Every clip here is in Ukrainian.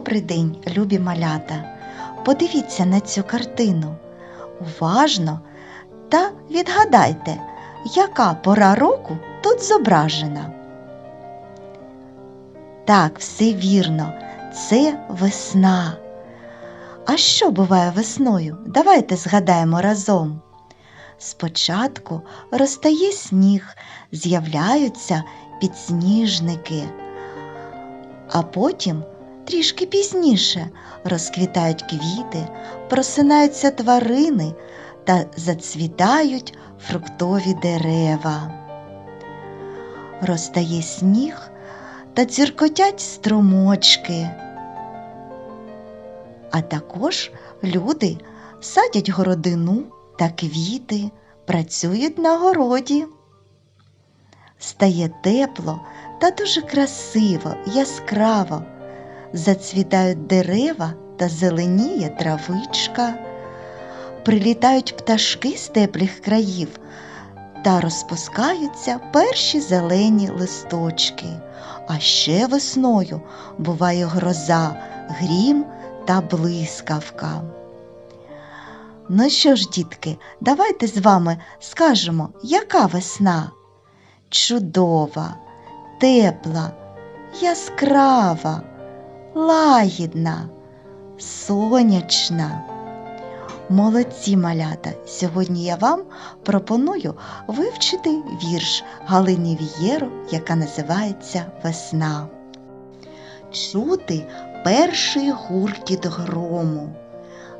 Добрий день, любі малята! Подивіться на цю картину. Уважно та відгадайте, яка пора року тут зображена. Так, все вірно, це весна. А що буває весною? Давайте згадаємо разом. Спочатку розтає сніг, з'являються підсніжники, а потім трішки пізніше розквітають квіти, просинаються тварини та зацвітають фруктові дерева. Розтає сніг та ціркотять струмочки. А також люди садять городину та квіти, працюють на городі. Стає тепло та дуже красиво, яскраво. Зацвітають дерева та зеленіє травичка. Прилітають пташки з теплих країв та розпускаються перші зелені листочки. А ще весною буває гроза, грім та блискавка. Ну що ж, дітки, давайте з вами скажемо, яка весна? Чудова, тепла, яскрава, лагідна, сонячна. Молодці малята! Сьогодні я вам пропоную вивчити вірш Галини Вієро, яка називається Весна. Чути перший гуркіт грому,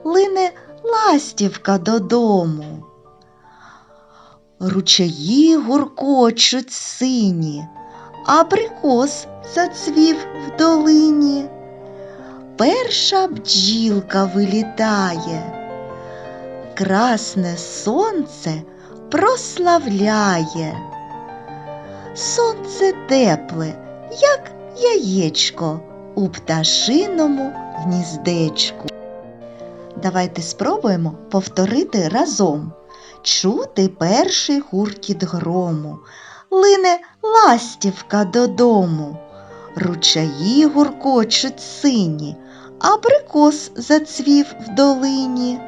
лине ластівка додому. Ручаї гуркочуть сині, абрикос зацвів в долині. Перша бджілка вилітає, красне сонце прославляє. Сонце тепле, як яєчко у пташиному гніздечку. Давайте спробуємо повторити разом. Чути перший гуркіт грому, лине ластівка додому, ручаї гуркочуть сині, абрикос зацвів в долині.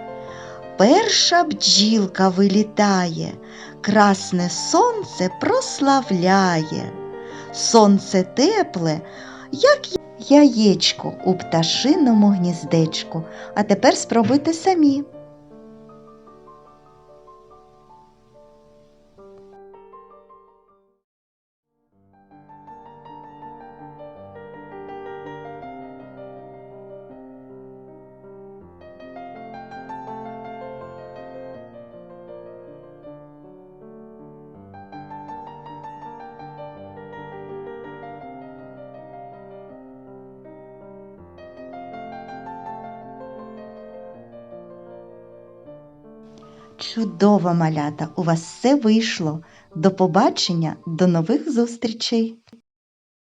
Перша бджілка вилітає, красне сонце прославляє. Сонце тепле, як яєчко у пташиному гніздечку. А тепер спробуйте самі. Чудово, малята! У вас все вийшло. До побачення, до нових зустрічей!